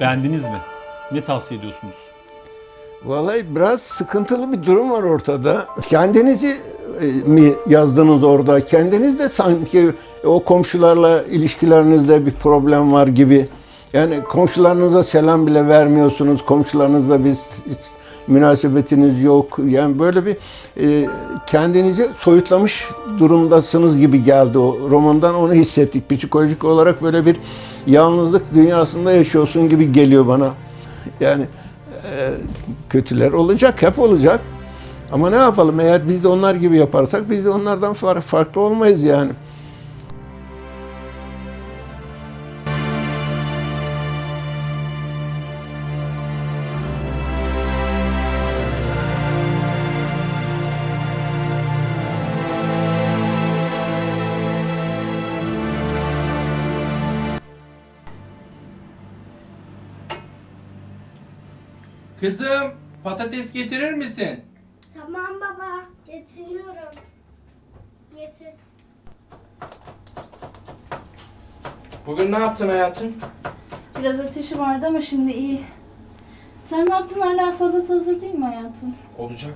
Beğendiniz mi? Ne tavsiye ediyorsunuz? Vallahi biraz sıkıntılı bir durum var ortada. Kendinizi e, mi yazdınız orada? Kendiniz de sanki o komşularla ilişkilerinizde bir problem var gibi. Yani komşularınıza selam bile vermiyorsunuz. Komşularınızla bir münasebetiniz yok. Yani böyle bir e, kendinizi soyutlamış durumdasınız gibi geldi o romandan onu hissettik. Psikolojik olarak böyle bir yalnızlık dünyasında yaşıyorsun gibi geliyor bana. Yani e, kötüler olacak, hep olacak. Ama ne yapalım eğer biz de onlar gibi yaparsak biz de onlardan far- farklı olmayız yani. Kızım patates getirir misin? Tamam baba, getiriyorum. Getir. Bugün ne yaptın hayatım? Biraz ateşi vardı ama şimdi iyi. Sen ne yaptın hala salata hazır değil mi hayatım? Olacak.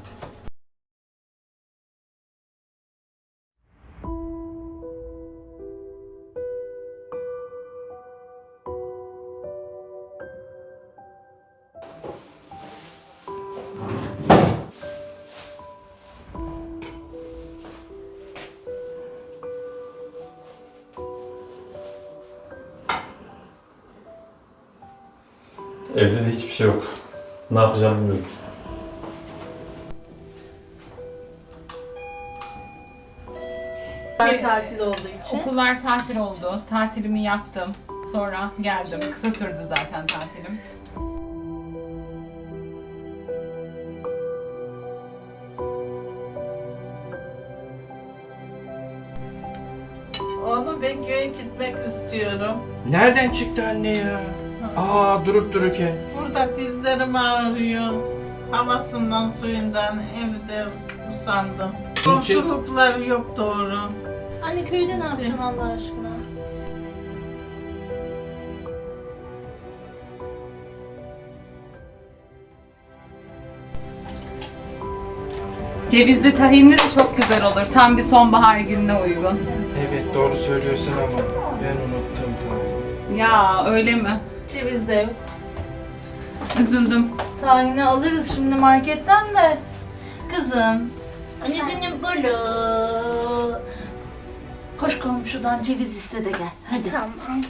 Evde de hiçbir şey yok. Ne yapacağım bilmiyorum. tatil olduğu için. Okullar tatil oldu. Tatilimi yaptım. Sonra geldim. Kısa sürdü zaten tatilim. Oğlum ben köye gitmek istiyorum. Nereden çıktı anne ya? Aa durup dururken. Burada dizlerim ağrıyor. Havasından suyundan evde usandım. Komşuluklar yok doğru. Anne köyde ne yapacaksın Allah aşkına? Cevizli tahinli de çok güzel olur. Tam bir sonbahar gününe uygun. Evet doğru söylüyorsun ama ben unuttum tabii. Ya öyle mi? Ceviz de yok. Üzüldüm. Tahini alırız şimdi marketten de. Kızım. Anneciğim böyle. Koş komşudan ceviz iste de gel. Hadi. Tamam.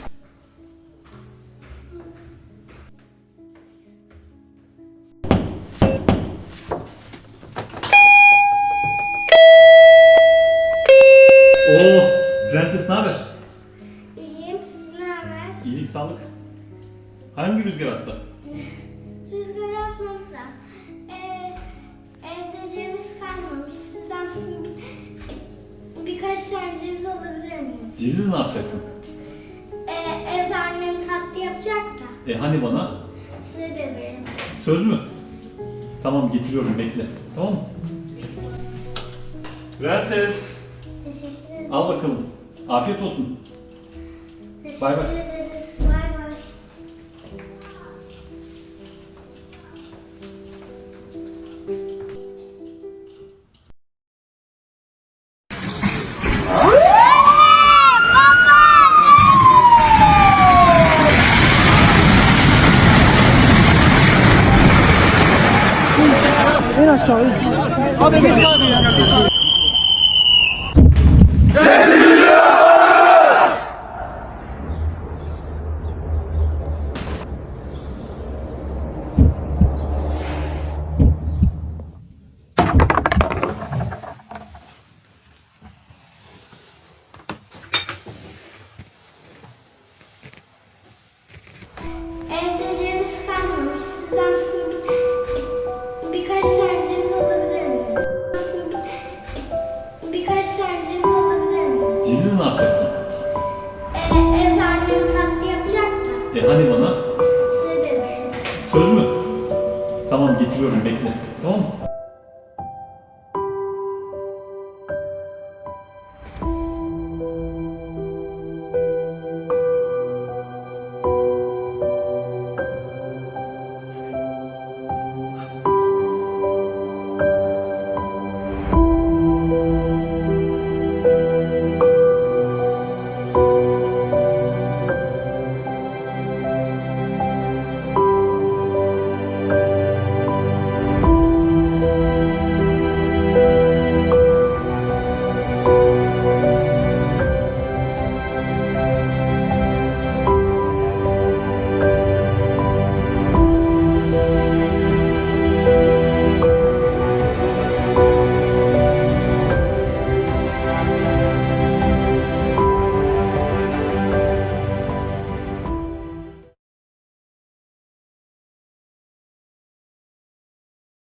Hangi rüzgar attı? Rüzgar atmadı da. Ee, evde ceviz kalmamış. Sizden birkaç tane ceviz alabilir miyim? Cevizi ne yapacaksın? Ee, evde annem tatlı yapacak da. E hani bana? Size de veririm. Söz mü? Tamam getiriyorum bekle. Tamam mı? Prenses. Teşekkür ederim. Al bakalım. Afiyet olsun. Teşekkür bay. Bay Evde E hani bana? Size de veririm. Söz mü? Tamam getiriyorum bekle. Tamam?